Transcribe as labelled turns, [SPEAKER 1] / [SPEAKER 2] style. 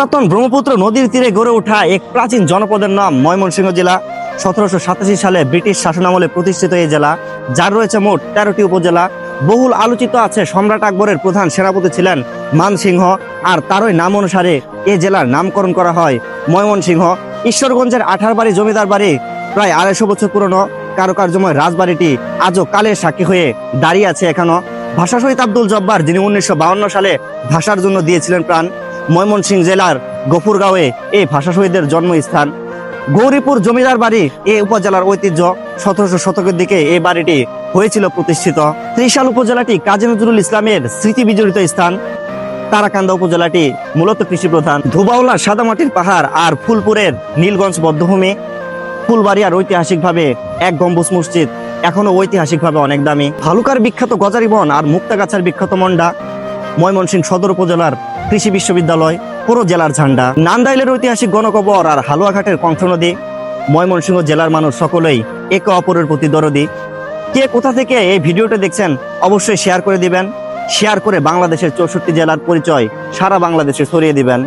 [SPEAKER 1] পুরাতন ব্রহ্মপুত্র নদীর তীরে গড়ে ওঠা এক প্রাচীন জনপদের নাম ময়মনসিংহ জেলা। সতেরোশো সাতাশি সালে ব্রিটিশ শাসনামলে প্রতিষ্ঠিত এই জেলা, যার রয়েছে মোট তেরোটি উপজেলা। বহুল আলোচিত আছে সম্রাট আকবরের প্রধান সেনাপতি ছিলেন মানসিংহ, আর তারই নাম অনুসারে এই জেলার নামকরণ করা হয় ময়মনসিংহ। ঈশ্বরগঞ্জের আঠার বাড়ি জমিদার বাড়ি প্রায় আড়াইশো বছর পুরনো। কারুকার্যময় রাজবাড়িটি আজও কালের সাক্ষী হয়ে দাঁড়িয়ে আছে এখনও। ভাষা শহীদ আব্দুল জব্বার, যিনি উনিশশো সালে ভাষার জন্য দিয়েছিলেন প্রাণ। ময়মনসিংহ জেলার গফুরগাঁওয়ে এই ভাষা শহীদের জন্মস্থান। গৌরীপুর জমিদার বাড়ি এই উপজেলার ঐতিহ্য, সতেরোশো শতকের দিকে এই বাড়িটি হয়েছিল প্রতিষ্ঠিত। ত্রিশাল উপজেলাটি কাজী নজরুল ইসলামের স্মৃতি বিজড়িত স্থান। তারাকান্দা উপজেলাটি মূলত কৃষি প্রধান। ধুবাউলার সাদামাটির পাহাড় আর ফুলপুরের নীলগঞ্জ বদ্ধভূমি। ফুলবাড়িয়ার ঐতিহাসিকভাবে এক গম্বুজ মসজিদ এখনও ঐতিহাসিকভাবে অনেক দামি। ভালুকার বিখ্যাত গজারি বন আর মুক্তাগাছার বিখ্যাত মন্ডা ময়মনসিংহ সদর উপজেলার কৃষি বিশ্ববিদ্যালয়, পুরো জেলার ঝান্ডা। নান্দাইলের ঐতিহাসিক গণকবর আর হালুয়াঘাটের কংস নদী, ময়মনসিংহ জেলার মানুষ সকলেই একে অপরের প্রতি দরদি। কে কোথা থেকে এই ভিডিওটা দেখছেন অবশ্যই শেয়ার করে দিবেন। শেয়ার করে বাংলাদেশের চৌষট্টি জেলার পরিচয় সারা বাংলাদেশে ছড়িয়ে দিবেন।